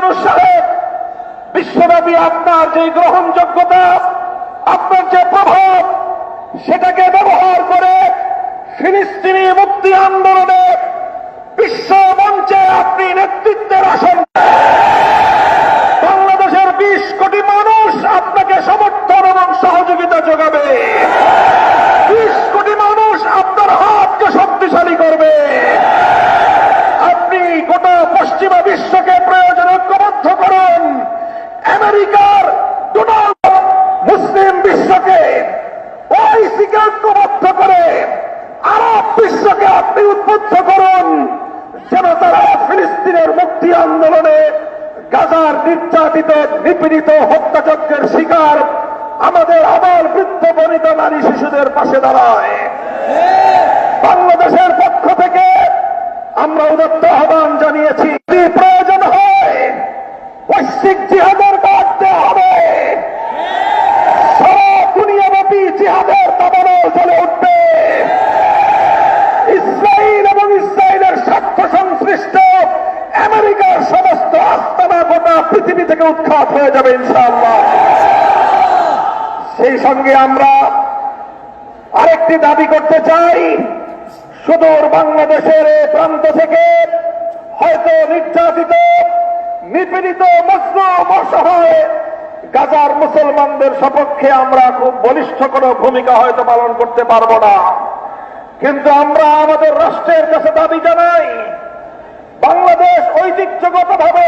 ইউনুস সাহেব, বিশ্বব্যাপী আপনার যে গ্রহণযোগ্যতা, আপনার যে প্রভাব, সেটাকে ব্যবহার করে ফিলিস্তিনি মুক্তি আন্দোলনে বিশ্ব মঞ্চে আপনি নেতৃত্বের আসন বাংলাদেশের বিশ কোটি মানুষ আপনাকে সমর্থন এবং সহযোগিতা যোগাবে বিশ কোটি মানুষ আপনার হাতকে শক্তিশালী করবে আপনি গোটা পশ্চিমা বিশ্বকে প্রয়োজন ঐক্যবদ্ধ করুন আমেরিকার ডোনাল্ড ট্রাম্প মুসলিম বিশ্বকে ওআইসিকে ঐক্যবদ্ধ করে আরব বিশ্বকে আপনি উদ্বুদ্ধ করুন যেন তারা ফিলিস্তিনের মুক্তি আন্দোলনে গাজার নির্যাতিত, নিপীড়িত হত্যাযজ্ঞের শিকার আমাদের আবার বৃদ্ধ বনিত নারী শিশুদের পাশে দাঁড়ায়। বাংলাদেশের পক্ষ থেকে আমরা উদত্ত আহ্বান জানিয়েছি প্রয়োজন হয় বৈশ্বিক জিহাদের দেওয়া হবে। সারা দুনিয়াব্যাপী জিহাদের দাবানো চলে উঠবে। ইসরায়েল এবং ইসরায়েলের স্বার্থ সংশ্লিষ্ট আমেরিকার সমস্ত গোটা পৃথিবী থেকে উৎখাত হয়ে যাবে ইনশাআল্লাহ। সেই সঙ্গে আমরা আরেকটি দাবি করতে চাই, সুদূর বাংলাদেশের প্রান্ত থেকে হয়তো নির্যাতিত, নিপীড়িত মজলুম অসহায় গাজার মুসলমানদের সপক্ষে আমরা খুব বলিষ্ঠ কোনো ভূমিকা হয়তো পালন করতে পারব না। কিন্তু আমরা আমাদের রাষ্ট্রের কাছে দাবি জানাই, বাংলাদেশ ঐতিহ্যগতভাবে